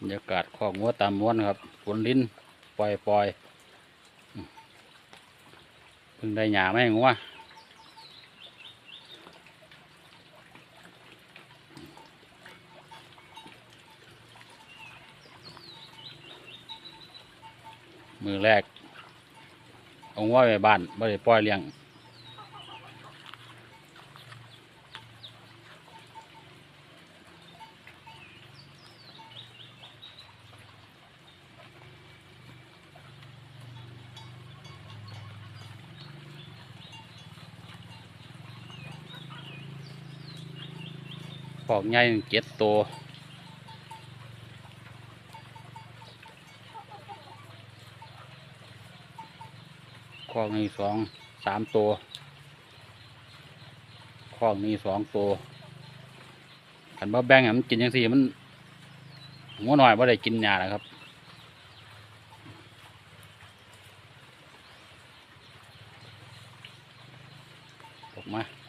บรรยากาศคอกงัวตามม้วนครับฝนลิ้นปล่อยปล่อยเพิ่งได้หยาไหมงัวมือแรกเอางัวไปบ้านไม่ได้ปล่อยเลี้ยง อกใหญ่เจ็ดตัวคอกนี้สองสามตัวคอกนี้สองตัวขันบ่แบงมันกินยังสี่มันหัวหน่อยว่าได้กินยาแล้วครับออกมา